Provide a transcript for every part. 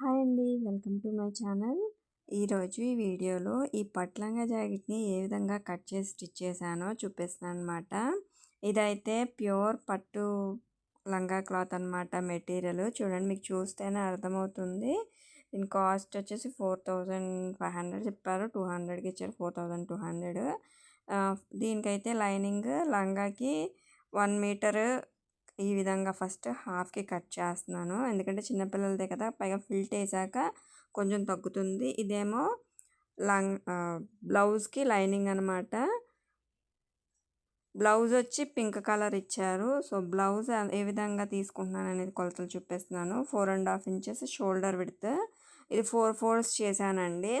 Hi అండి. Welcome to my channel. ఈరోజు ఈ వీడియోలో ఈ పట్లంగా జాకెట్ని ఏ విధంగా కట్ చేసి స్టిచ్ చేశానో చూపిస్తాను అనమాట ఇదైతే ప్యూర్ పట్టు లంగా క్లాత్ అనమాట మెటీరియల్. చూడండి మీకు చూస్తేనే అర్థమవుతుంది. దీని కాస్ట్ వచ్చేసి ఫోర్ థౌజండ్ ఫైవ్ హండ్రెడ్ చెప్పారు. టూ హండ్రెడ్కి ఇచ్చారు. Four thousand two hundred. దీనికైతే లైనింగ్ లంగాకి వన్ మీటర్ ఈ విధంగా ఫస్ట్ హాఫ్కి కట్ చేస్తున్నాను. ఎందుకంటే చిన్నపిల్లలదే కదా పైగా ఫిల్ట్ వేసాక కొంచెం తగ్గుతుంది. ఇదేమో లంగ్ బ్లౌజ్కి లైనింగ్ అనమాట బ్లౌజ్ వచ్చి పింక్ కలర్ ఇచ్చారు. సో బ్లౌజ్ ఏ విధంగా తీసుకుంటున్నాను అనేది కొలతలు చూపిస్తున్నాను. Four and half inches shoulder width. ఇది ఫోర్ ఫోర్స్ చేశానండి.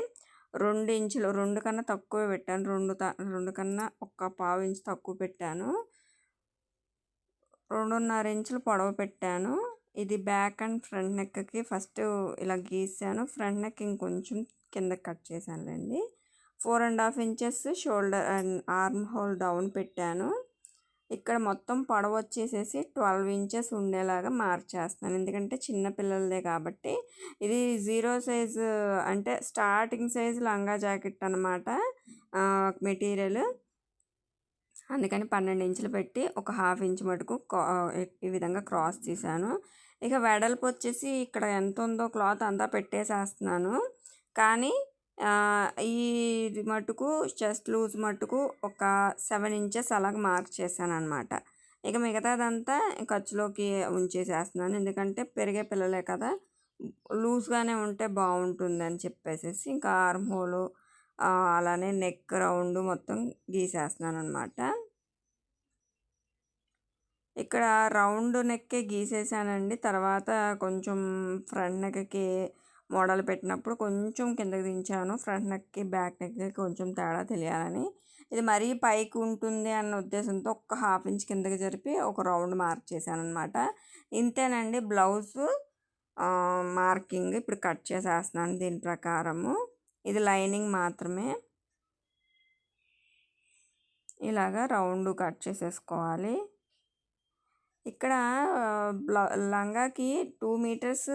రెండు ఇంచులు రెండు కన్నా తక్కువ పెట్టాను. రెండు రెండు కన్నా ఒక్క పావు ఇంచు తక్కువ పెట్టాను. రెండున్నర ఇంచులు పొడవు పెట్టాను. ఇది బ్యాక్ అండ్ ఫ్రంట్ నెక్కి ఫస్ట్ ఇలా గీసాను. ఫ్రంట్ నెక్ ఇంకొంచెం కింద cut చేశానులేండి. Four and half inches shoulder and armhole down పెట్టాను. ఇక్కడ మొత్తం పొడవు వచ్చేసేసి ట్వెల్వ్ ఇంచెస్ ఉండేలాగా మార్చేస్తాను ఎందుకంటే చిన్న పిల్లలదే కాబట్టి. ఇది జీరో సైజు అంటే స్టార్టింగ్ సైజ్ లంగా జాకెట్ అనమాట మెటీరియల్. అందుకని పన్నెండు ఇంచులు పెట్టి ఒక హాఫ్ ఇంచ్ మటుకు ఈ విధంగా క్రాస్ తీసాను ఇక వెడల్పు వచ్చేసి ఇక్కడ ఎంత ఉందో క్లాత్ అంతా పెట్టేసేస్తున్నాను. కానీ ఈ మటుకు చెస్ట్ లూజ్ మటుకు ఒక సెవెన్ ఇంచెస్ అలాగ మార్క్ చేశాను అనమాట ఇక మిగతాదంతా ఖర్చులోకి ఉంచేసేస్తున్నాను. ఎందుకంటే పెరిగే పిల్లలే కదా లూజ్గానే ఉంటే బాగుంటుందని చెప్పేసేసి ఇంకా ఆర్మ్ హోలు అలానే నెక్ రౌండ్ మొత్తం గీసేస్తున్నాను అనమాట ఇక్కడ రౌండ్ నెక్కే గీసేసానండి. తర్వాత కొంచెం ఫ్రంట్ నెక్కి మోడల్ పెట్టినప్పుడు కొంచెం కిందకి దించాను. ఫ్రంట్ నెక్కి బ్యాక్ నెక్కి కొంచెం తేడా తెలియాలని. ఇది మరీ పైకి ఉంటుంది అన్న ఉద్దేశంతో ఒక హాఫ్ ఇంచ్ కిందకి జరిపి ఒక రౌండ్ మార్క్ చేశాను అనమాట ఇంతేనండి బ్లౌజ్. మార్కింగ్ ఇప్పుడు కట్ చేసేస్తున్నాను దీని ప్రకారము. ఇది లైనింగ్ మాత్రమే. ఇలాగా రౌండ్ కట్ చేసేసుకోవాలి. ఇక్కడ లంగాకి టూ మీటర్స్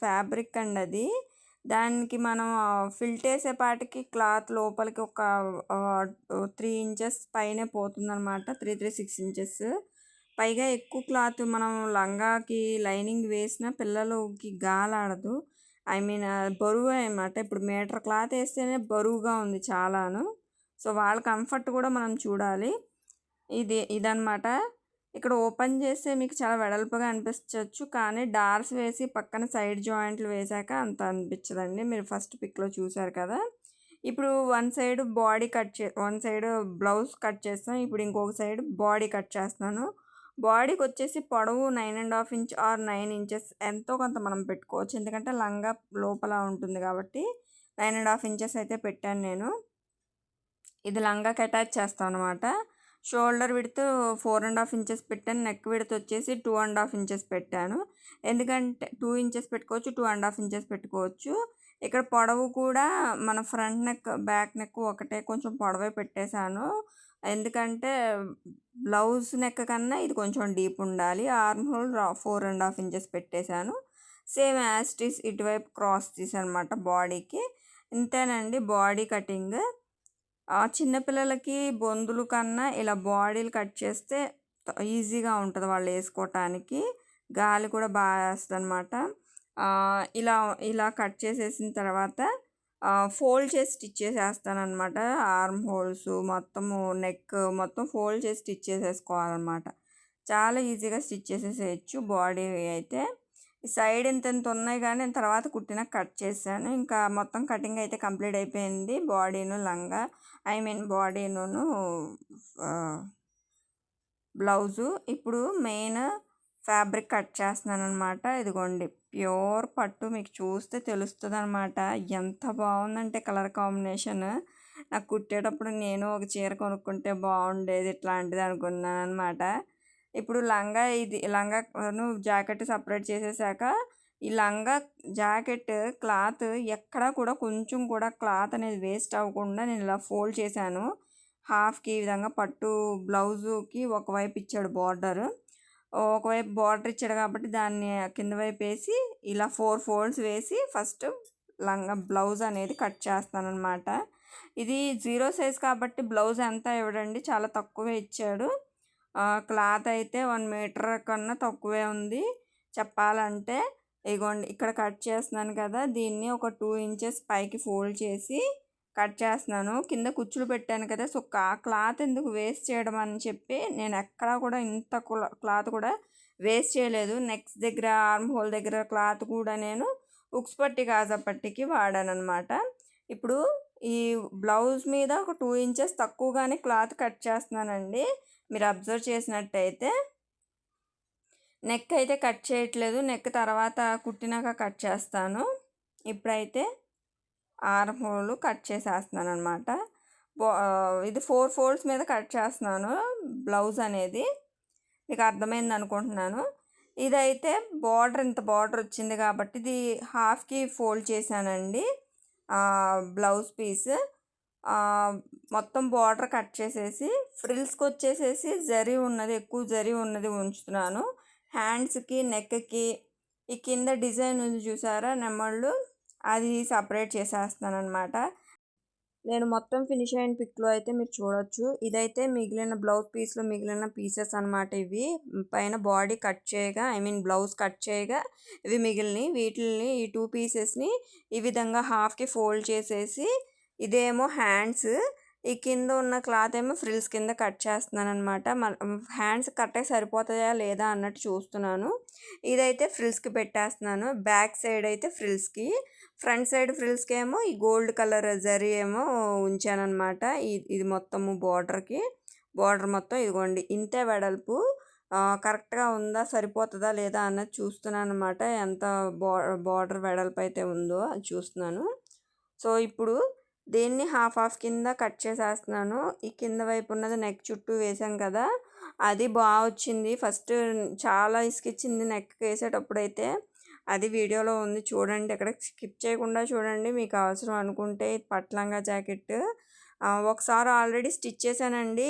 ఫ్యాబ్రిక్ అండి అది. దానికి మనం ఫిల్ట్ వేసేపాటికి క్లాత్ లోపలికి ఒక త్రీ ఇంచెస్ పైనే పోతుందన్నమాట. Three three six inches. పైగా ఎక్కువ క్లాత్ మనం లంగాకి లైనింగ్ వేసిన పిల్లలకి గాలాడదు. ఐ మీన్ బరువు అనమాట ఇప్పుడు మీటర్ క్లాత్ వేస్తేనే బరువుగా ఉంది చాలాను. సో వాళ్ళ కంఫర్ట్ కూడా మనం చూడాలి. ఇది ఇదనమాట ఇక్కడ ఓపెన్ చేస్తే మీకు చాలా వెడల్పుగా అనిపించవచ్చు కానీ డార్స్ వేసి పక్కన సైడ్ జాయింట్లు వేసాక అంత అనిపించదండి. మీరు ఫస్ట్ పిక్లో చూసారు కదా. ఇప్పుడు వన్ సైడ్ బాడీ కట్ చే వన్ సైడ్ బ్లౌజ్ కట్ చేస్తాను ఇప్పుడు ఇంకొక సైడ్ బాడీ కట్ చేస్తున్నాను. బాడీకి వచ్చేసి పొడవు nine and half inch or nine inches ఎంతో కొంత మనం పెట్టుకోవచ్చు. ఎందుకంటే లంగా లోపల ఉంటుంది కాబట్టి నైన్ అండ్ హాఫ్ ఇంచెస్ అయితే పెట్టాను నేను. ఇది లంగాకి అటాచ్ చేస్తాను అనమాట షోల్డర్ విడితే ఫోర్ అండ్ హాఫ్ ఇంచెస్ పెట్టాను. నెక్ విడత వచ్చేసి టూ అండ్ హాఫ్ ఇంచెస్ పెట్టాను. ఎందుకంటే టూ ఇంచెస్ పెట్టుకోవచ్చు టూ అండ్ హాఫ్ ఇంచెస్ పెట్టుకోవచ్చు. ఇక్కడ పొడవు కూడా మన ఫ్రంట్ నెక్ బ్యాక్ నెక్ ఒకటే కొంచెం పొడవే పెట్టేశాను. ఎందుకంటే బ్లౌజ్ నెక్ కన్నా ఇది కొంచెం డీప్ ఉండాలి. Armhole four and half inches పెట్టేశాను. సేమ్ యాస్టిస్ ఇటువైపు క్రాస్ తీసానమాట బాడీకి. ఇంతేనండి బాడీ కటింగ్. చిన్నపిల్లలకి బొందులు కన్నా ఇలా బాడీలు కట్ చేస్తే ఈజీగా ఉంటుంది వాళ్ళు వేసుకోవటానికి గాలి కూడా బాగా వేస్తుంది అనమాట ఇలా ఇలా కట్ చేసేసిన తర్వాత ఫోల్డ్ చేసి స్టిచ్ చేసేస్తాను అనమాట ఆర్మ్ హోల్స్ మొత్తము నెక్ మొత్తం ఫోల్డ్ చేసి స్టిచ్ చేసేసుకోవాలన్నమాట. చాలా ఈజీగా స్టిచ్ చేసేసేయచ్చు బాడీ అయితే. సైడ్ ఇంత ఇంత ఉన్నాయి కానీ నేను తర్వాత కుట్టిన కట్ చేశాను. ఇంకా మొత్తం కటింగ్ అయితే కంప్లీట్ అయిపోయింది. బాడీను లంగా ఐ మీన్ బాడీను బ్లౌజు. ఇప్పుడు మెయిన్ ఫ్యాబ్రిక్ కట్ చేస్తున్నాను అనమాట ఇదిగోండి. ప్యూర్ పట్టు మీకు చూస్తే తెలుస్తుంది అనమాట ఎంత బాగుందంటే కలర్ కాంబినేషన్. నాకు కుట్టేటప్పుడు నేను ఒక చీర కొనుక్కుంటే బాగుండేది ఇట్లాంటిది అనుకున్నాను అనమాట ఇప్పుడు లంగా ఇది లంగాను జాకెట్ సపరేట్ చేసేసాక ఈ లంగా జాకెట్ క్లాత్ ఎక్కడా కూడా కొంచెం కూడా క్లాత్ అనేది వేస్ట్ అవ్వకుండా నేను ఇలా ఫోల్డ్ చేశాను. హాఫ్కి ఈ విధంగా పట్టు బ్లౌజుకి ఒకవైపు ఇచ్చాడు బార్డర్. ఒకవైపు బార్డర్ ఇచ్చాడు కాబట్టి దాన్ని కింద వైపు వేసి ఇలా ఫోర్ ఫోల్డ్స్ వేసి ఫస్ట్ లంగా బ్లౌజ్ అనేది కట్ చేస్తాను అనమాట ఇది జీరో సైజ్ కాబట్టి బ్లౌజ్ ఎంత ఇవ్వడండి చాలా తక్కువే ఇచ్చాడు. క్లాత్ అయితే వన్ మీటర్ కన్నా తక్కువే ఉంది. చెప్పాలంటే ఇగోండి ఇక్కడ కట్ చేస్తున్నాను కదా దీన్ని ఒక టూ ఇంచెస్ పైకి ఫోల్డ్ చేసి కట్ చేస్తున్నాను. కింద కుచ్చులు పెట్టాను కదా సో ఆ క్లాత్ ఎందుకు వేస్ట్ చేయడం అని చెప్పి నేను ఎక్కడా కూడా ఇంత క్లాత్ కూడా వేస్ట్ చేయలేదు. నెక్స్ట్ దగ్గర ఆర్మ్ హోల్ దగ్గర క్లాత్ కూడా నేను ఉక్స్ పట్టి గాజా పట్టికి వాడాను అనమాట ఇప్పుడు ఈ బ్లౌజ్ మీద ఒక టూ ఇంచెస్ తక్కువగానే క్లాత్ కట్ చేస్తున్నానండి. మీరు అబ్జర్వ్ చేసినట్టయితే. నెక్ అయితే కట్ చేయట్లేదు. నెక్ తర్వాత కుట్టినాక కట్ చేస్తాను. ఇప్పుడైతే ఆరం హోల్ కట్ చేసేస్తున్నాను అనమాట ఇది ఫోర్ ఫోల్డ్స్ మీద కట్ చేస్తున్నాను బ్లౌజ్ అనేది. మీకు అర్థమైంది అనుకుంటున్నాను. ఇదైతే బార్డర్ ఇంత బార్డర్ వచ్చింది కాబట్టి ఇది హాఫ్కి ఫోల్డ్ చేశానండి. Blouse piece. మొత్తం బార్డర్ కట్ చేసేసి ఫ్రిల్స్కి వచ్చేసేసి జరీ ఉన్నది ఎక్కువ జరీ ఉన్నది ఉంచుతున్నాను. హ్యాండ్స్కి నెక్కి ఈ కింద డిజైన్ ఉంది చూసారా నెమ్మళ్ళు అది సపరేట్ చేసేస్తాను అనమాట నేను మొత్తం ఫినిష్ అయిన పిక్లో అయితే మీరు చూడొచ్చు. ఇదైతే మిగిలిన బ్లౌజ్ పీస్లో మిగిలిన పీసెస్ అనమాట ఇవి. పైన బాడీ కట్ చేయగా ఐ మీన్ బ్లౌజ్ కట్ చేయగా ఇవి మిగిలినవి వీటిని ఈ టూ పీసెస్ని ఈ విధంగా హాఫ్కి ఫోల్డ్ చేసేసి ఇదేమో హ్యాండ్స్. ఈ కింద ఉన్న క్లాత్ ఏమో ఫ్రిల్స్ కింద కట్ చేస్తున్నాను అనమాట హ్యాండ్స్ కట్టే సరిపోతాయా లేదా అన్నట్టు చూస్తున్నాను. ఇదైతే ఫ్రిల్స్కి పెట్టేస్తున్నాను. బ్యాక్ సైడ్ అయితే ఫ్రిల్స్కి ఫ్రంట్ సైడ్ ఫ్రిల్స్కి ఏమో ఈ గోల్డ్ కలర్ జరీ ఏమో ఉంచానమాట ఇది మొత్తము బార్డర్కి. బార్డర్ మొత్తం ఇదిగోండి ఇంతే వెడల్పు. కరెక్ట్గా ఉందా సరిపోతుందా లేదా అన్నది చూస్తున్నాను అనమాట ఎంత బార్డర్ వెడల్పు అయితే ఉందో అది చూస్తున్నాను. సో ఇప్పుడు దీన్ని హాఫ్ హాఫ్ కింద కట్ చేసేస్తున్నాను. ఈ కింద వైపు ఉన్నది నెక్ చుట్టూ వేసాం కదా అది బాగా వచ్చింది. ఫస్ట్ చాలా ఇసుకిచ్చింది నెక్ వేసేటప్పుడు అయితే అది వీడియోలో ఉంది చూడండి. ఇక్కడ స్కిప్ చేయకుండా చూడండి. మీకు అవసరం అనుకుంటే పట్లంగా జాకెట్ ఒకసారి ఆల్రెడీ స్టిచ్ చేశానండి.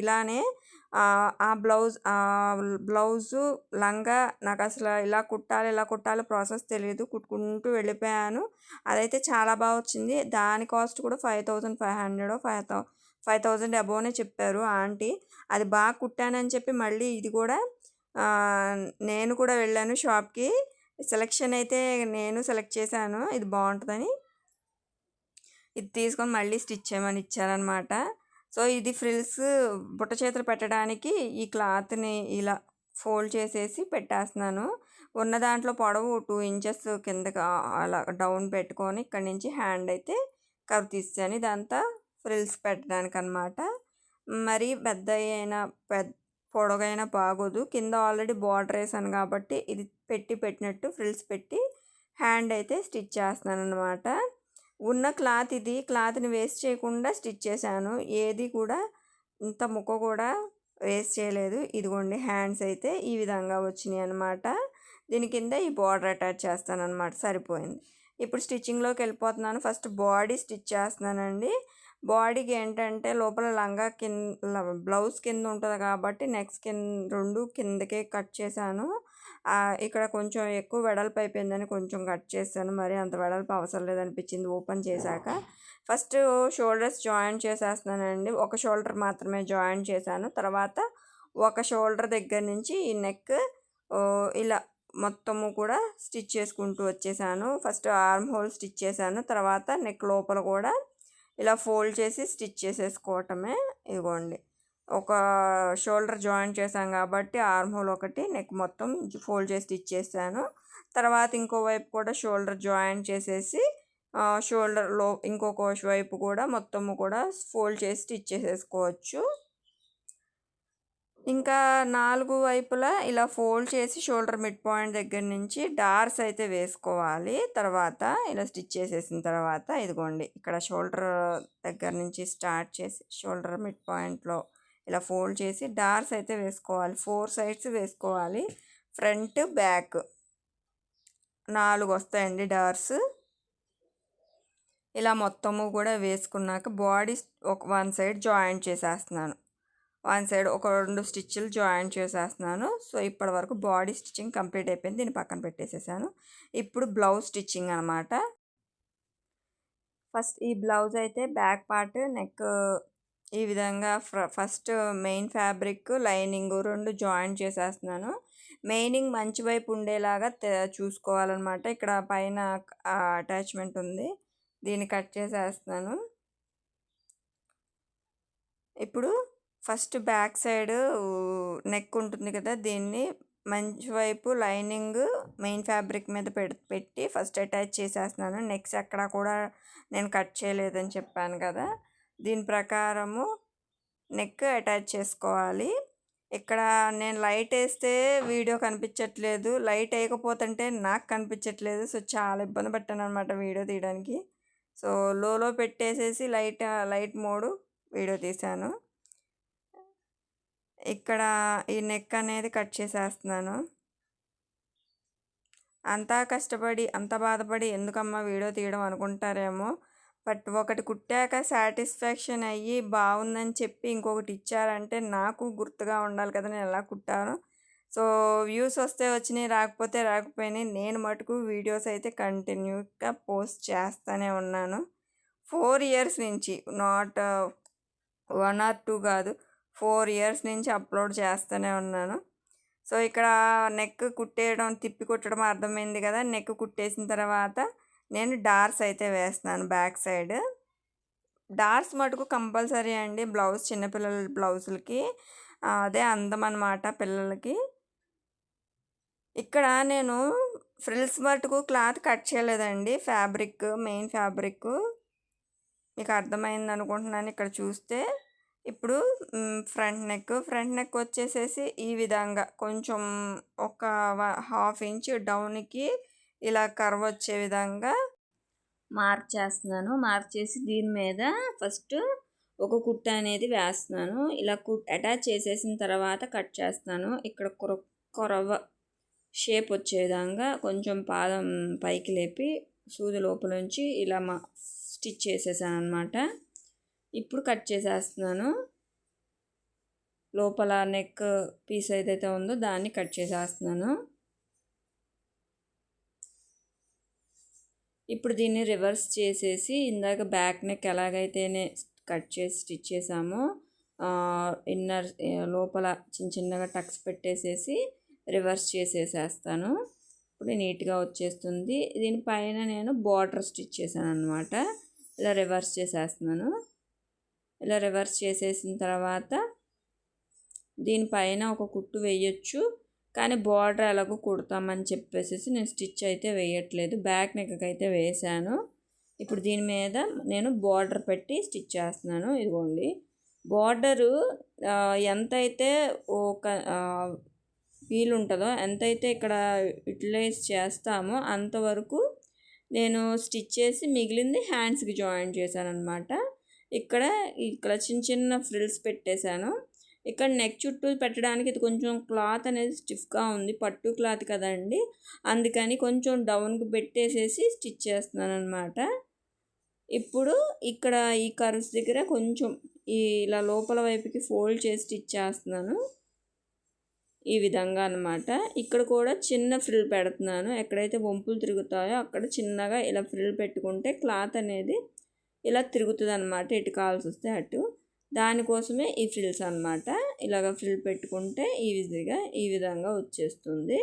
ఇలానే ఆ బ్లౌజ్ బ్లౌజు లంగా నాకు అసలు ఇలా కుట్టాలి ఇలా కుట్టాలి ప్రాసెస్ తెలియదు కుట్టుకుంటూ వెళ్ళిపోయాను. అదైతే చాలా బాగా వచ్చింది. దాని కాస్ట్ కూడా five thousand five hundred five thou five thousand అబోవ్నే చెప్పారు ఆంటీ. అది బాగా కుట్టానని చెప్పి మళ్ళీ ఇది కూడా నేను కూడా వెళ్ళాను షాప్కి. సెలెక్షన్ అయితే నేను సెలెక్ట్ చేశాను. ఇది బాగుంటుందని. ఇది తీసుకొని మళ్ళీ స్టిచ్ చేయమని ఇచ్చారనమాట సో ఇది ఫ్రిల్స్ బుట్ట చేతులు పెట్టడానికి ఈ క్లాత్ని ఇలా ఫోల్డ్ చేసేసి పెట్టేస్తున్నాను. ఉన్న దాంట్లో పొడవు టూ ఇంచెస్ కిందకి అలా డౌన్ పెట్టుకొని ఇక్కడి నుంచి హ్యాండ్ అయితే కవ్ తీసాను ఇదంతా ఫ్రిల్స్ పెట్టడానికి అనమాట మరి పెద్ద అయినా పెద్ద పొడవైనా బాగోదు. కింద ఆల్రెడీ బార్డర్ వేసాను కాబట్టి ఇది పెట్టి పెట్టినట్టు ఫ్రిల్స్ పెట్టి హ్యాండ్ అయితే స్టిచ్ చేస్తున్నాను అనమాట ఉన్న క్లాత్ ఇది క్లాత్ని వేస్ట్ చేయకుండా స్టిచ్ చేశాను. ఏది కూడా ఇంత ముక్క కూడా వేస్ట్ చేయలేదు. ఇదిగోండి హ్యాండ్స్ అయితే ఈ విధంగా వచ్చినాయి అనమాట దీని కింద ఈ బార్డర్ అటాచ్ చేస్తాను అనమాట సరిపోయింది. ఇప్పుడు స్టిచ్చింగ్లోకి వెళ్ళిపోతున్నాను. ఫస్ట్ బాడీ స్టిచ్ చేస్తున్నానండి. బాడీకి ఏంటంటే లోపల లంగా కింద బ్లౌజ్ కింద ఉంటుంది కాబట్టి నెక్స్ట్ కింద రెండు కిందకే కట్ చేశాను. ఇక్కడ కొంచెం ఎక్కువ వెడల్పు అయిపోయిందని కొంచెం కట్ చేశాను. మరి అంత వెడల్పు అవసరం లేదనిపించింది ఓపెన్ చేశాక. ఫస్ట్ షోల్డర్స్ జాయిన్ చేసేస్తున్నానండి. ఒక షోల్డర్ మాత్రమే జాయిన్ చేశాను. తర్వాత ఒక షోల్డర్ దగ్గర నుంచి ఈ నెక్ ఇలా మొత్తము కూడా స్టిచ్ చేసుకుంటూ వచ్చేసాను. ఫస్ట్ ఆర్మ్ హోల్ స్టిచ్ చేశాను. తర్వాత నెక్ లోపల కూడా ఇలా ఫోల్డ్ చేసి స్టిచ్ చేసేసుకోవటమే ఇదిగోండి ఒక షోల్డర్ జాయిన్ చేశాం కాబట్టి ఆర్మ్ హోల్ ఒకటి నెక్ మొత్తం ఫోల్డ్ చేసి స్టిచ్ చేశాను. తర్వాత ఇంకో వైపు కూడా షోల్డర్ జాయిన్ చేసేసి షోల్డర్లో ఇంకొక వైపు కూడా మొత్తము కూడా ఫోల్డ్ చేసి స్టిచ్ చేసేసుకోవచ్చు. ఇంకా నాలుగు వైపులా ఇలా ఫోల్డ్ చేసి షోల్డర్ మిడ్ పాయింట్ దగ్గర నుంచి డార్స్ అయితే వేసుకోవాలి. తర్వాత ఇలా స్టిచ్ చేసేసిన తర్వాత ఇదిగోండి ఇక్కడ షోల్డర్ దగ్గర నుంచి స్టార్ట్ చేసి షోల్డర్ మిడ్ పాయింట్లో ఇలా ఫోల్డ్ చేసి డార్స్ అయితే వేసుకోవాలి. ఫోర్ సైడ్స్ వేసుకోవాలి. ఫ్రంట్ బ్యాక్ నాలుగు వస్తాయండి డార్స్. ఇలా మొత్తము కూడా వేసుకున్నాక బాడీ ఒక వన్ సైడ్ జాయింట్ చేసేస్తున్నాను. వన్ సైడ్ ఒక రెండు స్టిచ్లు జాయిన్ చేసేస్తున్నాను. సో ఇప్పటి వరకు బాడీ స్టిచ్చింగ్ కంప్లీట్ అయిపోయింది. దీన్ని పక్కన పెట్టేసేసాను. ఇప్పుడు బ్లౌజ్ స్టిచ్చింగ్ అనమాట. ఫస్ట్ ఈ బ్లౌజ్ అయితే బ్యాక్ పార్ట్ నెక్ ఈ విధంగా ఫస్ట్ మెయిన్ ఫ్యాబ్రిక్ లైనింగ్ రెండు జాయిన్ చేసేస్తున్నాను. మెయినింగ్ మంచి వైపు ఉండేలాగా చూసుకోవాలన్నమాట. ఇక్కడ పైన అటాచ్మెంట్ ఉంది. దీన్ని కట్ చేసేస్తున్నాను. ఇప్పుడు ఫస్ట్ బ్యాక్ సైడ్ నెక్ ఉంటుంది కదా దీన్ని మంచి వైపు లైనింగ్ మెయిన్ ఫ్యాబ్రిక్ మీద పెట్టి ఫస్ట్ అటాచ్ చేసేస్తున్నాను. నెక్స్ట్ ఎక్కడ కూడా నేను కట్ చేయలేదని చెప్పాను కదా. దీని ప్రకారము నెక్ అటాచ్ చేసుకోవాలి. ఇక్కడ నేను లైట్ వేస్తే వీడియో కనిపించట్లేదు. లైట్ వేయకపోతుంటే నాకు కనిపించట్లేదు. సో చాలా ఇబ్బంది పట్టాను అనమాట వీడియో తీయడానికి. సో లోలో పెట్టేసేసి లైట్ లైట్ మోడు వీడియో తీశాను. ఇక్కడ ఈ నెక్ అనేది కట్ చేసేస్తున్నాను. అంతా కష్టపడి అంత బాధపడి ఎందుకమ్మా వీడియో తీయడం అనుకుంటారేమో. బట్ ఒకటి కుట్టాక సాటిస్ఫాక్షన్ అయ్యి బాగుందని చెప్పి ఇంకొకటి ఇచ్చారంటే నాకు గుర్తుగా ఉండాలి కదా నేను ఎలా కుట్టాను. సో వ్యూస్ వస్తే వచ్చినాయి రాకపోతే రాకపోయినాయి. నేను మటుకు వీడియోస్ అయితే కంటిన్యూగా పోస్ట్ చేస్తూనే ఉన్నాను. ఫోర్ ఇయర్స్ నుంచి నాట్ వన్ ఆర్ టూ కాదు ఫోర్ ఇయర్స్ నుంచి అప్లోడ్ చేస్తూనే ఉన్నాను. సో ఇక్కడ నెక్ కుట్టేయడం తిప్పి కుట్టడం అర్థమైంది కదా నెక్ కుట్టేసిన తర్వాత నేను డార్స్ అయితే వేస్తున్నాను బ్యాక్ సైడ్. డార్స్ మటుకు కంపల్సరీ అండి బ్లౌజ్ చిన్నపిల్లల బ్లౌజులకి. అదే అందం అనమాట పిల్లలకి. ఇక్కడ నేను ఫ్రిల్స్ మటుకు క్లాత్ కట్ చేయలేదండి. Fabric main fabric. మీకు అర్థమైంది అనుకుంటున్నాను ఇక్కడ చూస్తే. ఇప్పుడు ఫ్రంట్ నెక్. ఫ్రంట్ నెక్ వచ్చేసేసి ఈ విధంగా కొంచెం ఒక హాఫ్ ఇంచ్ డౌన్కి ఇలా కర్వ్ వచ్చే విధంగా మార్చేస్తున్నాను మార్చేసి దీని మీద ఫస్ట్ ఒక కుట్ట అనేది వేస్తున్నాను. ఇలా కుట్ అటాచ్ చేసేసిన తర్వాత కట్ చేస్తాను ఇక్కడ కొర కొరవ షేప్ వచ్చే విధంగా కొంచెం పాదం పైకి లేపి సూది లోపల నుంచి ఇలా మా స్టిచ్ చేసేసాను అనమాట ఇప్పుడు కట్ చేసేస్తున్నాను. లోపల నెక్ పీస్ ఏదైతే ఉందో దాన్ని కట్ చేసేస్తున్నాను. ఇప్పుడు దీన్ని రివర్స్ చేసేసి ఇందాక బ్యాక్ నెక్ ఎలాగైతేనే కట్ చేసి స్టిచ్ చేసామో ఇన్నర్ లోపల చిన్న చిన్నగా టక్స్ పెట్టేసేసి రివర్స్ చేసేసేస్తాను. ఇప్పుడు నీట్గా వచ్చేస్తుంది. దీనిపైన నేను బార్డర్ స్టిచ్ చేశాను అనమాట ఇలా రివర్స్ చేసేస్తున్నాను. ఇలా రివర్స్ చేసేసిన తర్వాత దీనిపైన ఒక కుట్టు వేయచ్చు. కానీ బార్డర్ ఎలాగో కుడతామని చెప్పేసి నేను స్టిచ్ అయితే వేయట్లేదు. బ్యాక్ నెక్ అయితే వేసాను ఇప్పుడు దీని మీద నేను బార్డర్ పెట్టి స్టిచ్ చేస్తున్నాను. ఇదిగోండి. బార్డరు ఎంతైతే ఒక వీలు ఉంటుందో ఎంతైతే ఇక్కడ యూటిలైజ్ చేస్తామో అంతవరకు నేను స్టిచ్ చేసి మిగిలింది హ్యాండ్స్కి జాయిన్ చేశాను అనమాట ఇక్కడ ఇక్కడ చిన్న చిన్న ఫ్రిల్స్ పెట్టేశాను. ఇక్కడ నెక్ చుట్టూ పెట్టడానికి ఇది కొంచెం క్లాత్ అనేది స్టిఫ్గా ఉంది. పట్టు క్లాత్ కదండి. అందుకని కొంచెం డౌన్కి పెట్టేసేసి స్టిచ్ చేస్తున్నాను అనమాట ఇప్పుడు ఇక్కడ ఈ కర్వ్స్ దగ్గర కొంచెం ఈ ఇలా లోపల వైపుకి ఫోల్డ్ చేసి స్టిచ్ చేస్తున్నాను. ఈ విధంగా అనమాట ఇక్కడ కూడా చిన్న ఫ్రిల్ పెడుతున్నాను. ఎక్కడైతే వంపులు తిరుగుతాయో అక్కడ చిన్నగా ఇలా ఫ్రిల్ పెట్టుకుంటే క్లాత్ అనేది ఇలా తిరుగుతుంది అనమాట ఇటు కావాల్సి వస్తే అటు. దానికోసమే ఈ ఫ్రిల్స్ అనమాట ఇలాగ ఫ్రిల్ పెట్టుకుంటే ఈజీగా ఈ విధంగా వచ్చేస్తుంది.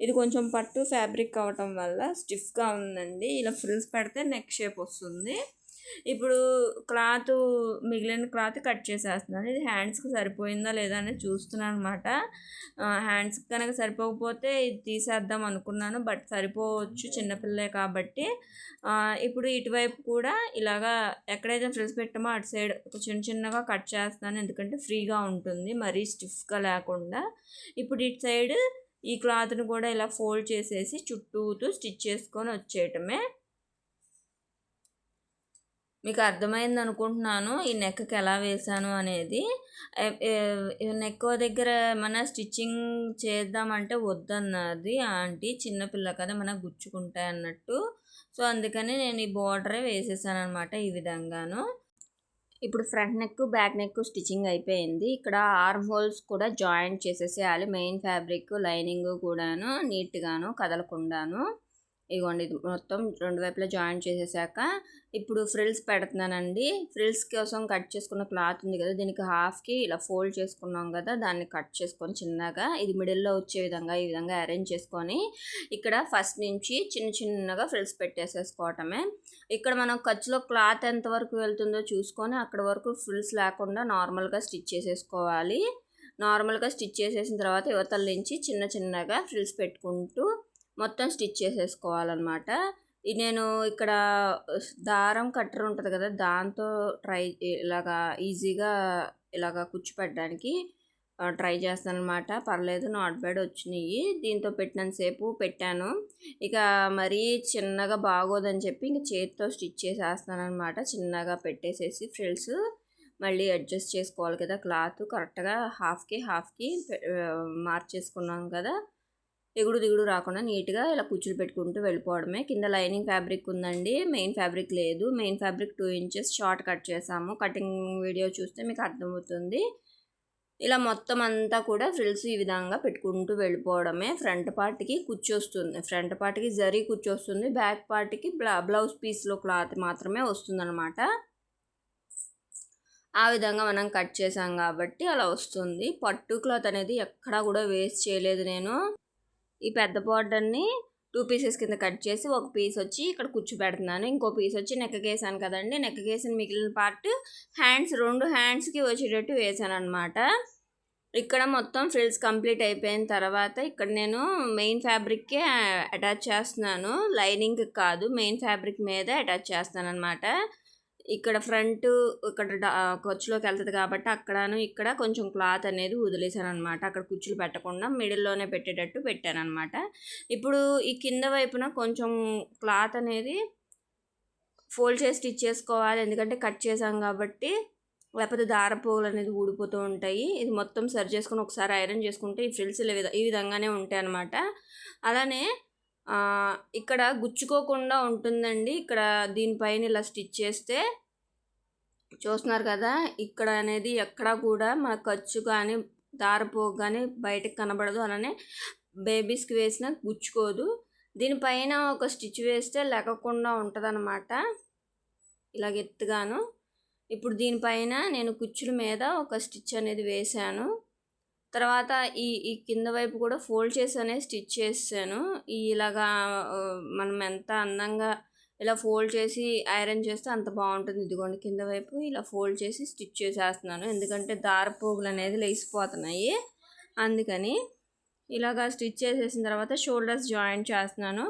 ఇది కొంచెం పట్టు ఫ్యాబ్రిక్ అవటం వల్ల స్టిఫ్గా ఉందండి. ఇలా ఫ్రిల్స్ పెడితే నెక్ షేప్ వస్తుంది. ఇప్పుడు క్లాత్ మిగిలిన క్లాత్ కట్ చేసేస్తున్నాను. ఇది హ్యాండ్స్కి సరిపోయిందా లేదా అనేది చూస్తున్నాను అనమాట హ్యాండ్స్కి కనుక సరిపోకపోతే ఇది తీసేద్దాం అనుకున్నాను. బట్ సరిపోవచ్చు చిన్నపిల్లే కాబట్టి. ఇప్పుడు ఇటువైపు కూడా ఇలాగా ఎక్కడైతే ఫ్రిల్స్ పెట్టామో అటు సైడ్ చిన్న చిన్నగా కట్ చేస్తున్నాను. ఎందుకంటే ఫ్రీగా ఉంటుంది. మరీ స్టిఫ్గా లేకుండా. ఇప్పుడు ఇటు సైడ్ ఈ క్లాత్ని కూడా ఇలా ఫోల్డ్ చేసేసి చుట్టూతూ స్టిచ్ చేసుకొని వచ్చేయటమే. మీకు అర్థమైంది అనుకుంటున్నాను. ఈ నెక్కి ఎలా వేసాను అనేది. నెక్ దగ్గర మన స్టిచ్చింగ్ చేద్దామంటే వద్దన్నది ఆంటీ. చిన్నపిల్ల కదా మన గుచ్చుకుంటాయి అన్నట్టు. సో అందుకని నేను ఈ బార్డరే వేసేసాను అనమాట ఈ విధంగాను. ఇప్పుడు front neck back neck stitching అయిపోయింది. ఇక్కడ ఆర్మ్ హోల్స్ కూడా జాయింట్ చేసేసేయాలి. మెయిన్ ఫ్యాబ్రిక్ లైనింగ్ కూడాను నీట్గాను కదలకుండాను. ఇదిగోండి ఇది మొత్తం రెండు వైపులా జాయింట్ చేసేసాక ఇప్పుడు ఫ్రిల్స్ పెడుతున్నానండి. ఫ్రిల్స్ కోసం కట్ చేసుకున్న క్లాత్ ఉంది కదా దీనికి హాఫ్కి ఇలా ఫోల్డ్ చేసుకున్నాం కదా దాన్ని కట్ చేసుకొని చిన్నగా ఇది మిడిల్లో వచ్చే విధంగా ఈ విధంగా అరేంజ్ చేసుకొని ఇక్కడ ఫస్ట్ నుంచి చిన్న చిన్నగా ఫ్రిల్స్ పెట్టేసేసుకోవటమే. ఇక్కడ మనం ఖర్చులో క్లాత్ ఎంతవరకు వెళ్తుందో చూసుకొని అక్కడ వరకు ఫ్రిల్స్ లేకుండా నార్మల్గా స్టిచ్ చేసేసుకోవాలి. నార్మల్గా స్టిచ్ చేసేసిన తర్వాత యువతల నుంచి చిన్న చిన్నగా ఫ్రిల్స్ పెట్టుకుంటూ మొత్తం స్టిచ్ చేసేసుకోవాలన్నమాట. ఇది నేను ఇక్కడ దారం కట్టర్ ఉంటుంది కదా దాంతో ట్రై ఇలాగా ఈజీగా ఇలాగా కూర్చోపెట్టడానికి ట్రై చేస్తాను అనమాట పర్లేదు నాట్ బ్యాడ్ వచ్చినాయి. దీంతో పెట్టినంతసేపు పెట్టాను. ఇక మరీ చిన్నగా బాగోదని చెప్పి ఇంక చేతితో స్టిచ్ చేసేస్తాను అనమాట చిన్నగా పెట్టేసేసి ఫ్రిల్స్ మళ్ళీ అడ్జస్ట్ చేసుకోవాలి కదా క్లాత్. కరెక్ట్గా హాఫ్కి హాఫ్కి మార్చేసుకున్నాం కదా. ఎగుడు దిగుడు రాకుండా నీట్గా ఇలా కుచ్చులు పెట్టుకుంటూ వెళ్ళిపోవడమే. కింద లైనింగ్ ఫ్యాబ్రిక్ ఉందండి. మెయిన్ ఫ్యాబ్రిక్ లేదు. Main fabric two inches short cut చేసాము. కటింగ్ వీడియో చూస్తే మీకు అర్థమవుతుంది. ఇలా మొత్తం అంతా కూడా ఫ్రిల్స్ ఈ విధంగా పెట్టుకుంటూ వెళ్ళిపోవడమే. ఫ్రంట్ పార్ట్కి కుచ్చొస్తుంది ఫ్రంట్ పార్ట్కి జరీ కుచ్చొస్తుంది బ్యాక్ పార్ట్కి బ్లౌజ్ పీస్లో క్లాత్ మాత్రమే వస్తుందన్నమాట. ఆ విధంగా మనం కట్ చేసాం కాబట్టి అలా వస్తుంది. పట్టు క్లాత్ అనేది ఎక్కడా కూడా వేస్ట్ చేయలేదు నేను. ఈ పెద్ద బార్డర్ని టూ పీసెస్ కింద కట్ చేసి ఒక పీస్ వచ్చి ఇక్కడ కూర్చోబెడుతున్నాను. ఇంకో పీస్ వచ్చి నెక్కకేసాను కదండి. నెక్కకేసిన మిగిలిన పార్ట్ హ్యాండ్స్ రెండు హ్యాండ్స్కి వచ్చేటట్టు వేసాను అనమాట ఇక్కడ మొత్తం ఫ్రిల్స్ కంప్లీట్ అయిపోయిన తర్వాత ఇక్కడ నేను మెయిన్ ఫ్యాబ్రిక్కే అటాచ్ చేస్తున్నాను. లైనింగ్ కాదు మెయిన్ ఫ్యాబ్రిక్ మీద అటాచ్ చేస్తాను అనమాట ఇక్కడ ఫ్రంట్ ఇక్కడ ఖర్చులోకి వెళ్తుంది కాబట్టి అక్కడను ఇక్కడ కొంచెం క్లాత్ అనేది వదిలేసాను అనమాట అక్కడ కుచ్చులు పెట్టకుండా మిడిల్లోనే పెట్టేటట్టు పెట్టాను అనమాట ఇప్పుడు ఈ కింద వైపున కొంచెం క్లాత్ అనేది ఫోల్డ్ చేసి స్టిచ్ చేసుకోవాలి. ఎందుకంటే కట్ చేసాం కాబట్టి లేకపోతే దారపోగులు అనేది ఊడిపోతూ ఉంటాయి. ఇది మొత్తం సరి చేసుకుని ఒకసారి ఐరన్ చేసుకుంటే ఈ ఫ్రిల్స్ ఈ విధంగానే ఉంటాయి అనమాట అలానే ఇక్కడ గుచ్చుకోకుండా ఉంటుందండి. ఇక్కడ దీనిపైన ఇలా స్టిచ్ చేస్తే చూస్తున్నారు కదా ఇక్కడ అనేది ఎక్కడా కూడా మన ఖర్చు కానీ దారపోగు కానీ బయటకు కనబడదు అలానే బేబీస్కి వేసినా గుచ్చుకోదు. దీనిపైన ఒక స్టిచ్ వేస్తే లెక్కకుండా ఉంటుంది అనమాట ఇలాగ ఎత్తుగాను ఇప్పుడు దీనిపైన నేను కుచ్చుల మీద ఒక స్టిచ్ అనేది వేశాను. తర్వాత ఈ ఈ కింద వైపు కూడా ఫోల్డ్ చేసి అనేది స్టిచ్ చేసాను ఇలాగా మనం ఎంత అందంగా ఇలా ఫోల్డ్ చేసి ఐరన్ చేస్తే అంత బాగుంటుంది. ఇదిగోండి కింద వైపు ఇలా ఫోల్డ్ చేసి స్టిచ్ చేసేస్తున్నాను. ఎందుకంటే దారపోగులు అనేది లేచిపోతున్నాయి. అందుకని ఇలాగా స్టిచ్ చేసేసిన తర్వాత షోల్డర్స్ జాయింట్ చేస్తున్నాను.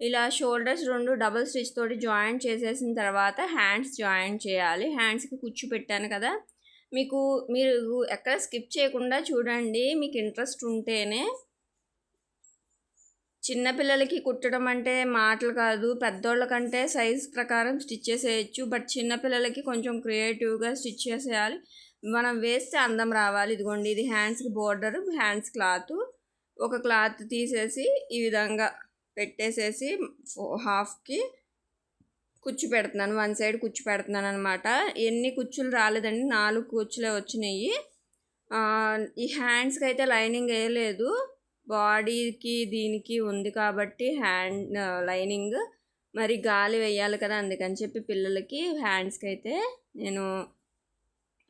ఇలా షోల్డర్స్ రెండు డబుల్ స్టిచ్ తోటి జాయింట్ చేసేసిన తర్వాత హ్యాండ్స్ జాయింట్ చేయాలి. హ్యాండ్స్కి కుచ్చు పెట్టాను కదా. మీకు మీరు ఎక్కడ స్కిప్ చేయకుండా చూడండి. మీకు ఇంట్రెస్ట్ ఉంటేనే చిన్నపిల్లలకి కుట్టడం అంటే మాటలు కాదు. పెద్దోళ్ళ కంటే సైజ్ ప్రకారం స్టిచ్ చేసేయచ్చు. బట్ చిన్నపిల్లలకి కొంచెం క్రియేటివ్గా స్టిచ్ చేసేయాలి. మనం వేస్తే అందం రావాలి. ఇదిగోండి ఇది హ్యాండ్స్కి బోర్డర్ హ్యాండ్స్ క్లాత్. ఒక క్లాత్ తీసేసి ఈ విధంగా పెట్టేసేసి హాఫ్కి కుచ్చు పెడుతున్నాను. వన్ సైడ్ కుచ్చు పెడుతున్నాను అనమాట ఎన్ని కుచ్చులు రాలేదండి. నాలుగు కుచ్చులే వచ్చినాయి. ఈ హ్యాండ్స్కి అయితే లైనింగ్ వేయలేదు. బాడీకి దీనికి ఉంది కాబట్టి హ్యాండ్ లైనింగ్. మరి గాలి వేయాలి కదా అందుకని చెప్పి పిల్లలకి హ్యాండ్స్కి అయితే నేను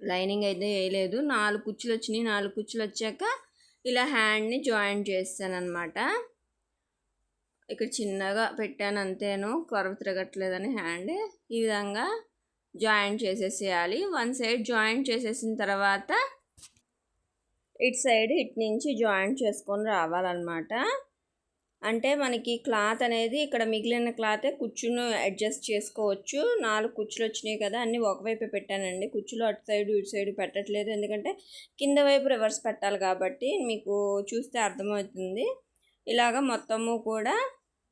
లైనింగ్ అయితే వేయలేదు. నాలుగు కుచ్చులు వచ్చినాయి. నాలుగు కుచ్చులు వచ్చాక ఇలా హ్యాండ్ని జాయింట్ చేస్తానమాట ఇక్కడ చిన్నగా పెట్టాను అంతేను. కొరవ తిరగట్లేదని హ్యాండ్. ఈ విధంగా జాయింట్ చేసేసేయాలి. వన్ సైడ్ జాయింట్ చేసేసిన తర్వాత ఇటు సైడ్ ఇటు నుంచి జాయింట్ చేసుకొని రావాలన్నమాట. అంటే మనకి క్లాత్ అనేది ఇక్కడ మిగిలిన క్లాతే కుచ్చును అడ్జస్ట్ చేసుకోవచ్చు. నాలుగు కుచ్చులు వచ్చినాయి కదా అన్నీ ఒకవైపు పెట్టానండి. కుచ్చులు అటు సైడ్ ఇటు సైడ్ పెట్టట్లేదు. ఎందుకంటే కింద వైపు రివర్స్ పెట్టాలి కాబట్టి మీకు చూస్తే అర్థమవుతుంది. ఇలాగ మొత్తము కూడా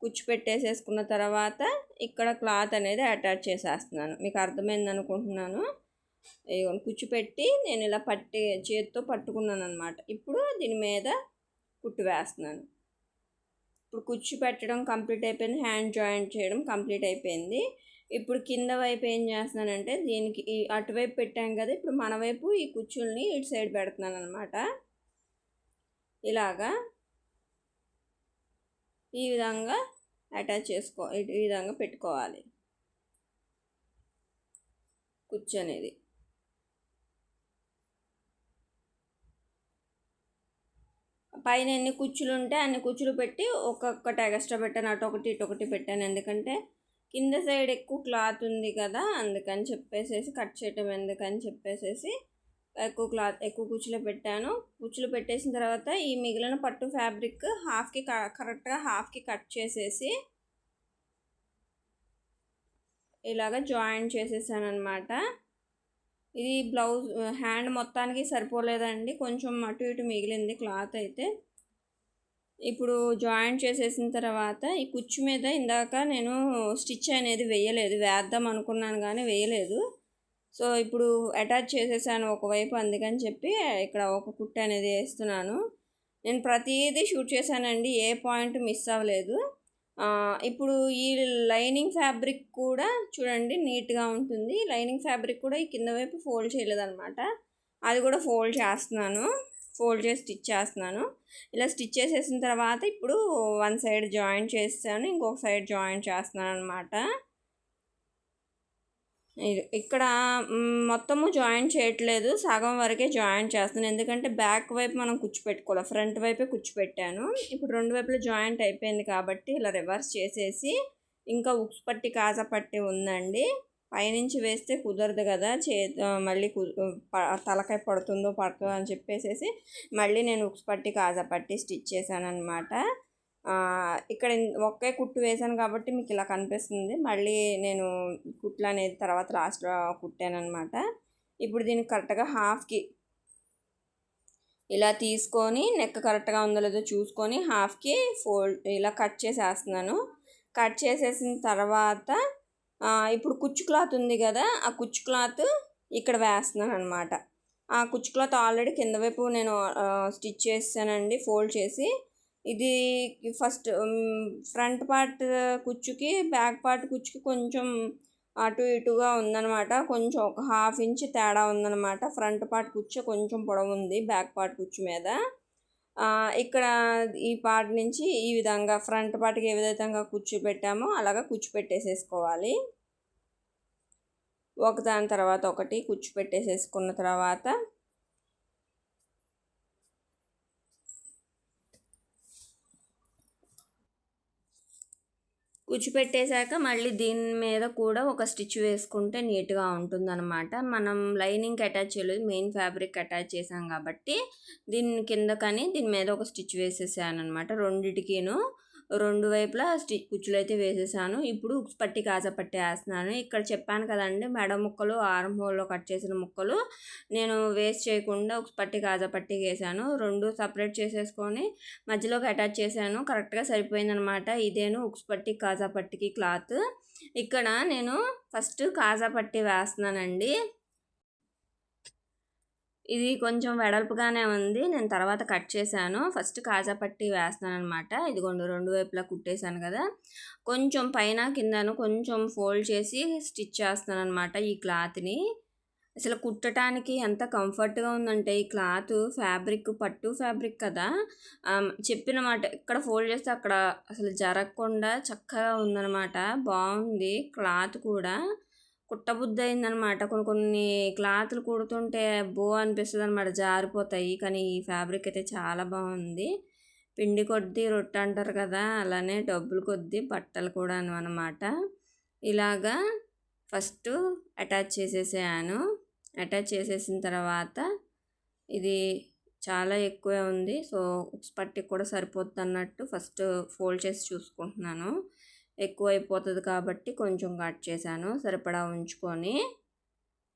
కుచ్చు పెట్టేసేసుకున్న తర్వాత ఇక్కడ క్లాత్ అనేది అటాచ్ చేసేస్తున్నాను. మీకు అర్థమైంది అనుకుంటున్నాను కుచ్చు పెట్టి నేను ఇలా పట్టి చేతితో పట్టుకున్నాను అనమాట ఇప్పుడు దీని మీద కుట్టు వేస్తున్నాను. ఇప్పుడు కుచ్చు పెట్టడం కంప్లీట్ అయిపోయింది హ్యాండ్ జాయింట్ చేయడం కంప్లీట్ అయిపోయింది. ఇప్పుడు కింద వైపు ఏం చేస్తున్నానంటే దీనికి ఈ అటువైపు పెట్టాం కదా ఇప్పుడు మన వైపు ఈ కుచ్చుల్ని ఇటు సైడ్ పెడుతున్నాను అనమాట ఇలాగా ఈ విధంగా అటాచ్ చేసుకో ఈ విధంగా పెట్టుకోవాలి. కుచ్చు అనేది. పైన ఎన్ని కుచ్చులు ఉంటే అన్ని కుచ్చులు పెట్టి ఒక్కొక్కటి ఎక్స్ట్రా పెట్టాను అటు ఒకటి ఇటు ఒకటి పెట్టాను. ఎందుకంటే కింద సైడ్ ఎక్కువ క్లాత్ ఉంది కదా అందుకని చెప్పేసేసి కట్ చేయటం ఎందుకని చెప్పేసేసి ఎక్కువ క్లాత్ ఎక్కువ కుచ్చులు పెట్టాను. కుచ్చులు పెట్టేసిన తర్వాత ఈ మిగిలిన పట్టు ఫ్యాబ్రిక్ హాఫ్కి కరెక్ట్గా హాఫ్కి కట్ చేసేసి ఇలాగ జాయిన్ చేసేసాను అనమాట ఇది బ్లౌజ్ హ్యాండ్ మొత్తానికి సరిపోలేదండి. కొంచెం అటు ఇటు మిగిలింది క్లాత్ అయితే. ఇప్పుడు జాయింట్ చేసేసిన తర్వాత ఈ కుచ్చు మీద ఇందాక నేను స్టిచ్ అనేది వేయలేదు. వేద్దాం అనుకున్నాను కానీ వేయలేదు. సో ఇప్పుడు అటాచ్ చేసేసాను ఒకవైపు అందుకని చెప్పి ఇక్కడ ఒక కుట్టు అనేది వేస్తున్నాను. నేను ప్రతిదీ షూట్ చేశానండి. ఏ పాయింట్ మిస్ అవ్వలేదు. ఇప్పుడు ఈ లైనింగ్ ఫ్యాబ్రిక్ కూడా చూడండి నీట్గా ఉంటుంది. లైనింగ్ ఫ్యాబ్రిక్ కూడా ఈ కింద వైపు ఫోల్డ్ చేయలేదన్నమాట. అది కూడా ఫోల్డ్ చేస్తున్నాను. ఫోల్డ్ చేసి స్టిచ్ చేస్తున్నాను. ఇలా స్టిచ్ చేసేసిన తర్వాత ఇప్పుడు వన్ సైడ్ జాయింట్ చేస్తాను. ఇంకొక సైడ్ జాయింట్ చేస్తున్నాను అనమాట ఇక్కడ మొత్తము జాయిన్ చేయట్లేదు. సగం వరకే జాయిన్ చేస్తాను. ఎందుకంటే బ్యాక్ వైపు మనం కుచ్చిపెట్టుకోవాలి ఫ్రంట్ వైపే కూర్చోపెట్టాను. ఇప్పుడు రెండు వైపులో జాయింట్ అయిపోయింది కాబట్టి ఇలా రివర్స్ చేసేసి ఇంకా ఉక్స్ పట్టి కాజా పట్టి ఉందండి. పైనుంచి వేస్తే కుదరదు కదా. చే మళ్ళీ తలకాయ పడుతుందో పడుతుందో అని చెప్పేసి మళ్ళీ నేను ఉక్స్ పట్టి కాజా పట్టి స్టిచ్ చేశాను అనమాట ఇక్కడ ఒకే కుట్టు వేసాను కాబట్టి మీకు ఇలా కనిపిస్తుంది. మళ్ళీ నేను కుట్లు అనేది తర్వాత లాస్ట్లో కుట్టాను అనమాట ఇప్పుడు దీనికి కరెక్ట్గా హాఫ్కి ఇలా తీసుకొని నెక్ కరెక్ట్గా ఉందో లేదో చూసుకొని హాఫ్కి ఫోల్డ్ ఇలా కట్ చేసేస్తున్నాను. కట్ చేసేసిన తర్వాత ఇప్పుడు కుచ్చు క్లాత్ ఉంది కదా ఆ కుచ్చు క్లాత్ ఇక్కడ వేస్తున్నాను అనమాట ఆ కుచ్చు క్లాత్ ఆల్రెడీ కింద వైపు నేను స్టిచ్ చేసానండి ఫోల్డ్ చేసి. ఇది ఫస్ట్ ఫ్రంట్ పార్ట్ కుచ్చుకి బ్యాక్ పార్ట్ కుచ్చుకి కొంచెం అటు ఇటుగా ఉందనమాట కొంచెం ఒక హాఫ్ ఇంచ్ తేడా ఉందనమాట ఫ్రంట్ పార్ట్ కుచ్చు కొంచెం పొడవు ఉంది బ్యాక్ పార్ట్ కుచ్చు మీద. ఇక్కడ ఈ పార్ట్ నుంచి ఈ విధంగా ఫ్రంట్ పార్ట్కి ఏ విధంగా కుచ్చు పెట్టామో అలాగా కుచ్చు పెట్టేసేసుకోవాలి. ఒకదాని తర్వాత ఒకటి కుచ్చు పెట్టేసేసుకున్న తర్వాత పెట్టేశాక మళ్ళీ దీని మీద కూడా ఒక స్టిచ్ వేసుకుంటే నీట్గా ఉంటుందన్నమాట. మనం లైనింగ్కి అటాచ్ చేయలేదు మెయిన్ ఫ్యాబ్రిక్ అటాచ్ చేసాం కాబట్టి దీని కింద కానీ దీని మీద ఒక స్టిచ్ వేసేసాను అనమాట రెండిటికీను. రెండు వైపులా స్టిచ్ కుచ్చులు అయితే వేసేసాను. ఇప్పుడు ఉక్స్ పట్టి కాజా పట్టి వేస్తున్నాను. ఇక్కడ చెప్పాను కదండి మెడ ముక్కలు ఆరం హోల్లో కట్ చేసిన ముక్కలు నేను వేస్ట్ చేయకుండా ఉక్స్ పట్టి కాజా పట్టి వేసాను. రెండు సపరేట్ చేసేసుకొని మధ్యలోకి అటాచ్ చేశాను. కరెక్ట్గా సరిపోయిందనమాట. ఇదేను ఉక్స్ పట్టి కాజా పట్టికి క్లాత్. ఇక్కడ నేను ఫస్ట్ కాజా పట్టి వేస్తున్నానండి. ఇది కొంచెం వెడల్పుగానే ఉంది. నేను తర్వాత కట్ చేశాను. ఫస్ట్ కాజా పట్టి వేస్తాను అనమాట ఇదిగోండు రెండు వైపులా కుట్టేశాను కదా. కొంచెం పైన కిందను కొంచెం ఫోల్డ్ చేసి స్టిచ్ చేస్తాను అనమాట ఈ క్లాత్ని. అసలు కుట్టడానికి ఎంత కంఫర్ట్గా ఉందంటే ఈ క్లాత్ ఫ్యాబ్రిక్ పట్టు ఫ్యాబ్రిక్ కదా. చెప్పిన మాట ఎక్కడ ఫోల్డ్ చేస్తే అక్కడ అసలు జరగకుండా చక్కగా ఉందన్నమాట. బాగుంది క్లాత్ కూడా. కుట్టబుద్ధి అయిందనమాట కొన్ని కొన్ని క్లాత్లు కుడుతుంటే బో అనిపిస్తుంది అనమాట జారిపోతాయి. కానీ ఈ ఫ్యాబ్రిక్ అయితే చాలా బాగుంది పిండి కొద్దీ రొట్టె అంటారు కదా అలానే డబ్బులు కొద్దీ బట్టలు కూడా అనమాట. ఇలాగా ఫస్ట్ అటాచ్ చేసేసాను. అటాచ్ చేసేసిన తర్వాత ఇది చాలా ఎక్కువే ఉంది. సో ఉక్స్ పట్టి కూడా సరిపోతుంది అన్నట్టు ఫస్ట్ ఫోల్డ్ చేసి చూసుకుంటున్నాను. ఎక్కువైపోతుంది కాబట్టి కొంచెం కట్ చేశాను సరిపడా ఉంచుకొని.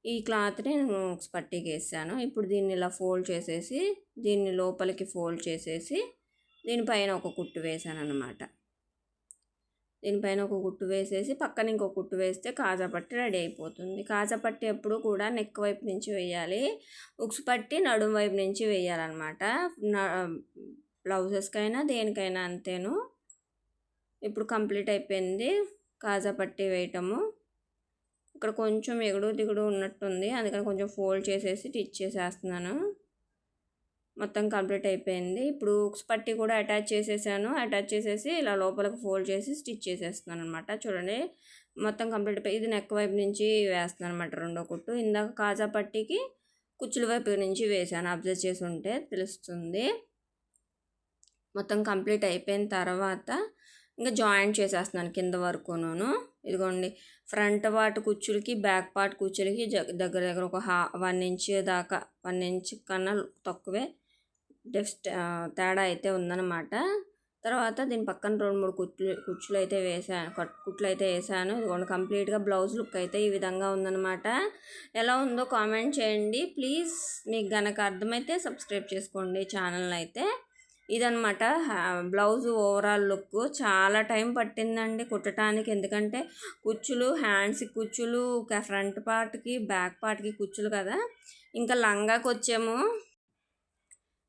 ఈ క్లాత్ని నేను పట్టీకి వేసాను ఇప్పుడు దీన్ని ఇలా ఫోల్డ్ చేసేసి దీన్ని లోపలికి ఫోల్డ్ చేసేసి దీనిపైన ఒక కుట్టు వేసాను అనమాట దీనిపైన ఒక కుట్టు వేసేసి పక్కన ఇంకో కుట్టు వేస్తే కాజా పట్టి రెడీ అయిపోతుంది. కాజా పట్టి ఎప్పుడు కూడా నెక్ వైపు నుంచి వేయాలి. ఉక్స్ పట్టి నడుము వైపు నుంచి వేయాలన్నమాట. బ్లౌజెస్కైనా దేనికైనా అంతేను. ఇప్పుడు కంప్లీట్ అయిపోయింది. కాజా పట్టి వేయటము. ఇక్కడ కొంచెం ఎగుడు దిగుడు ఉన్నట్టుంది. అందుకని కొంచెం ఫోల్డ్ చేసేసి స్టిచ్ చేసేస్తున్నాను. మొత్తం కంప్లీట్ అయిపోయింది. ఇప్పుడు ఉక్స్ పట్టి కూడా అటాచ్ చేసేసాను. అటాచ్ చేసేసి ఇలా లోపలికి ఫోల్డ్ చేసి స్టిచ్ చేసేస్తున్నాను అనమాట చూడండి. మొత్తం కంప్లీట్ అయిపోయి ఇది నెక్ వైపు నుంచి వేస్తున్నాను అనమాట రెండో కుట్టు. ఇందాక కాజా పట్టికి కుచ్చుల వైపు నుంచి వేసాను అబ్జర్వ్ చేసి ఉంటే తెలుస్తుంది. మొత్తం కంప్లీట్ అయిపోయిన తర్వాత ఇంకా జాయింట్ చేసేస్తున్నాను కింద వరకును ఇదిగోండి ఫ్రంట్ పార్ట్ కుచ్చులకి బ్యాక్ పార్ట్ కుచ్చులకి దగ్గర దగ్గర ఒక హా వన్ ఇంచ్ దాకా వన్ ఇంచ్ కన్నా తక్కువే. డెఫ్ట్ తేడా అయితే ఉందన్నమాట. తర్వాత దీని పక్కన రెండు మూడు కుట్లు కుచ్చులు అయితే వేసాను కుట్లు అయితే వేసాను. ఇదిగోండి కంప్లీట్గా బ్లౌజ్ లుక్ అయితే ఈ విధంగా ఉందన్నమాట. ఎలా ఉందో కామెంట్ చేయండి. ప్లీజ్ మీకు గనక అర్థమైతే సబ్స్క్రైబ్ చేసుకోండి ఛానల్ అయితే ఇదనమాట బ్లౌజ్ ఓవరాల్ లుక్ చాలా టైం పట్టిందండి కుట్టడానికి ఎందుకంటే కుచ్చులు హ్యాండ్స్ కుచ్చులు ఫ్రంట్ పార్ట్కి బ్యాక్ పార్ట్కి కుచ్చులు కదా. ఇంకా లంగాకి వచ్చాము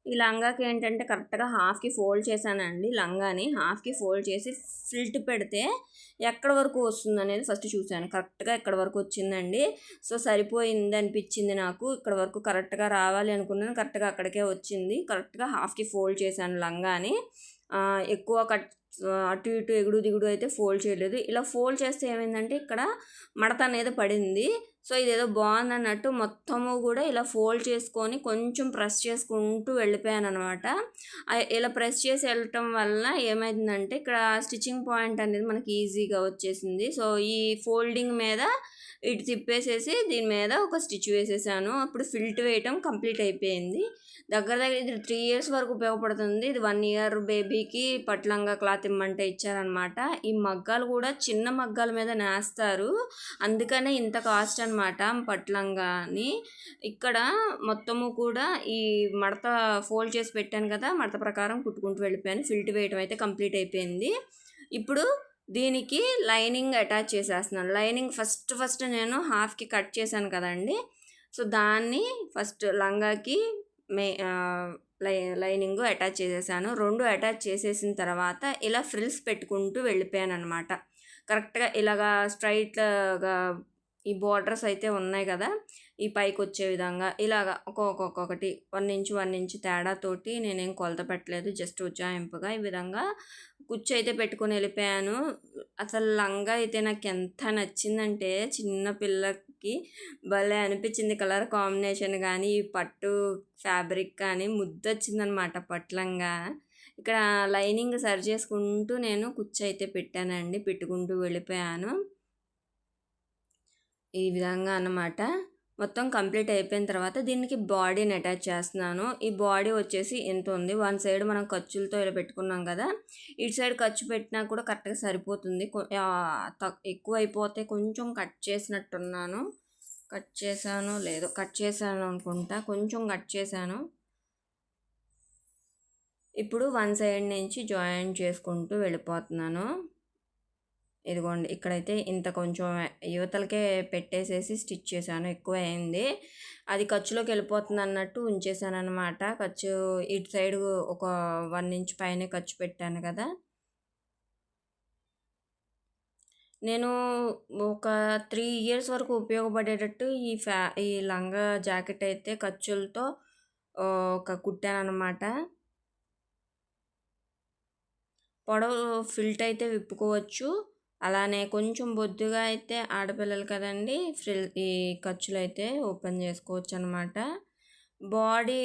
ఈ లంగాకి ఏంటంటే కరెక్ట్గా హాఫ్కి ఫోల్డ్ చేశానండి లంగాని. హాఫ్కి ఫోల్డ్ చేసి ఫిల్ట్ పెడితే ఎక్కడ వరకు వస్తుంది అనేది ఫస్ట్ చూశాను. కరెక్ట్గా ఎక్కడ వరకు వచ్చిందండి? సో సరిపోయింది అనిపించింది నాకు. ఇక్కడ వరకు కరెక్ట్గా రావాలి అనుకున్నాను. కరెక్ట్గా అక్కడికే వచ్చింది. కరెక్ట్గా హాఫ్కి ఫోల్డ్ చేశాను లంగాని. ఎక్కువ కట్ అటు ఇటు ఎగుడు దిగుడు అయితే ఫోల్డ్ చేయలేదు. ఇలా ఫోల్డ్ చేస్తే ఏమైందంటే ఇక్కడ మడత అనేది పడింది. సో ఇదేదో బాగుంది అన్నట్టు మొత్తము కూడా ఇలా ఫోల్డ్ చేసుకొని కొంచెం ప్రెస్ చేసుకుంటూ వెళ్ళిపోయాను అనమాట ఇలా ప్రెస్ చేసి వెళ్ళటం వల్ల ఏమైందంటే ఇక్కడ స్టిచ్చింగ్ పాయింట్ అనేది మనకి ఈజీగా వచ్చేసింది. సో ఈ ఫోల్డింగ్ మీద ఇటు తిప్పేసేసి దీని మీద ఒక స్టిచ్ వేసేసాను. అప్పుడు ఫిల్ట్ వేయటం కంప్లీట్ అయిపోయింది. దగ్గర దగ్గర ఇది త్రీ ఇయర్స్ వరకు ఉపయోగపడుతుంది. ఇది వన్ ఇయర్ బేబీకి పట్లంగా క్లాత్ ఇమ్మంటే ఇచ్చారనమాట ఈ మగ్గాలు కూడా చిన్న మగ్గాల మీద నేస్తారు. అందుకనే ఇంత కాస్ట్ అనమాట పట్లంగాని. ఇక్కడ మొత్తము కూడా ఈ మడత ఫోల్డ్ చేసి పెట్టాను కదా మడత ప్రకారం కుట్టుకుంటూ వెళ్ళిపోయాను. ఫిల్ట్ వేయటం అయితే కంప్లీట్ అయిపోయింది. ఇప్పుడు దీనికి లైనింగ్ అటాచ్ చేసేస్తున్నాను. లైనింగ్ ఫస్ట్ ఫస్ట్ నేను హాఫ్కి కట్ చేశాను కదండి. సో దాన్ని ఫస్ట్ లంగాకి మే లై లైనింగ్ అటాచ్ చేసేసాను. రెండు అటాచ్ చేసేసిన తర్వాత ఇలా ఫ్రిల్స్ పెట్టుకుంటూ వెళ్ళిపోయాను అనమాట కరెక్ట్గా ఇలాగా స్ట్రైట్గా ఈ బోర్డర్స్ అయితే ఉన్నాయి కదా ఈ పైకి వచ్చే విధంగా ఇలాగ ఒక్కొక్కటి వన్ ఇంచ్ వన్ ఇంచ్ తేడాతోటి నేనేం కొలత పెట్టలేదు. జస్ట్ ఉజ్జాయింపుగా ఈ విధంగా కుచ్చు అయితే పెట్టుకొని వెళ్ళిపోయాను. అసలు లంగా అయితే నాకు ఎంత నచ్చిందంటే చిన్న పిల్లకి భలే అనిపించింది కలర్ కాంబినేషన్ కానీ ఈ పట్టు ఫ్యాబ్రిక్ కానీ ముద్దొచ్చిందనమాట పట్లంగా. ఇక్కడ లైనింగ్ సరి చేసుకుంటూ నేను కుచ్చు అయితే పెట్టానండి పెట్టుకుంటూ వెళ్ళిపోయాను. ఈ విధంగా అన్నమాట. మొత్తం కంప్లీట్ అయిపోయిన తర్వాత దీనికి బాడీని అటాచ్ చేస్తున్నాను. ఈ బాడీ వచ్చేసి ఎంత ఉంది? వన్ సైడ్ మనం ఖర్చులతో ఇలా పెట్టుకున్నాం కదా ఇటు సైడ్ ఖర్చు పెట్టినా కూడా కరెక్ట్గా సరిపోతుంది. ఎక్కువ అయిపోతే కొంచెం కట్ చేసినట్టున్నాను. కట్ చేశాను లేదు కట్ చేశాను అనుకుంటా కొంచెం కట్ చేశాను. ఇప్పుడు వన్ సైడ్ నుంచి జాయిన్ చేసుకుంటూ వెళ్ళిపోతున్నాను. ఇదిగోండి ఇక్కడైతే ఇంత కొంచెం యువతలకే పెట్టేసేసి స్టిచ్ చేశాను ఎక్కువ అయింది అది ఖర్చులోకి వెళ్ళిపోతుంది అన్నట్టు ఉంచేసాను అనమాట ఖర్చు ఇటు సైడ్ ఒక వన్ ఇంచ్ పైన ఖర్చు పెట్టాను కదా. నేను ఒక త్రీ ఇయర్స్ వరకు ఉపయోగపడేటట్టు ఈ ఫ్యా ఈ లంగా జాకెట్ అయితే ఖర్చులతో ఒక కుట్టాను అనమాట పొడవు ఫిల్ట్ అయితే విప్పుకోవచ్చు. అలానే కొంచెం బొద్దుగా అయితే ఆడపిల్లలు కదండి ఫ్రిల్ ఈ ఖర్చులు అయితే ఓపెన్ చేసుకోవచ్చు అనమాట బాడీ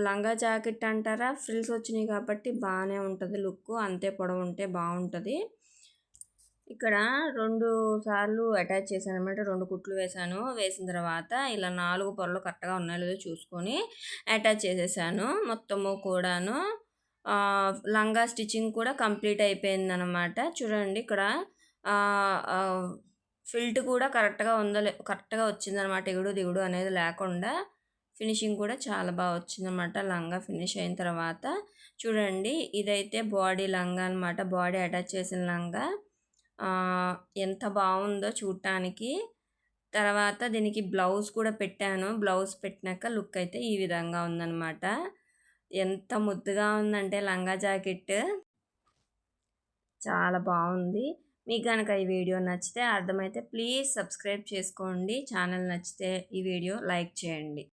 లంగా జాకెట్ అంటారా ఫ్రిల్స్ వచ్చినాయి కాబట్టి బాగానే ఉంటుంది లుక్ అంతే పొడవు ఉంటే బాగుంటుంది ఇక్కడ రెండు సార్లు అటాచ్ చేశాను అనమాట రెండు కుట్లు వేసాను వేసిన తర్వాత ఇలా నాలుగు పొరలు కరెక్ట్గా ఉన్నాయో లేదో చూసుకొని అటాచ్ చేసేసాను మొత్తము కూడాను. లంగా స్టిచ్చింగ్ కూడా కంప్లీట్ అయిపోయింది అనమాట చూడండి ఇక్కడ ఫిల్ట్ కూడా కరెక్ట్గా ఉందో కరెక్ట్గా వచ్చిందనమాట. ఎగుడు దిగుడు అనేది లేకుండా ఫినిషింగ్ కూడా చాలా బాగా వచ్చిందనమాట. లంగా ఫినిష్ అయిన తర్వాత చూడండి ఇదైతే బాడీ లంగా అనమాట. బాడీ అటాచ్ చేసిన లంగా. ఎంత బాగుందో చూడటానికి. తర్వాత దీనికి బ్లౌజ్ కూడా పెట్టాను. బ్లౌజ్ పెట్టినాక లుక్ అయితే ఈ విధంగా ఉందన్నమాట ఎంత ముద్దుగా ఉందంటే లంగా జాకెట్. చాలా బాగుంది. మీకు కనుక ఈ వీడియో నచ్చితే అర్థమైతే ప్లీజ్ సబ్స్క్రైబ్ చేసుకోండి. ఛానల్ నచ్చితే ఈ వీడియో లైక్ చేయండి.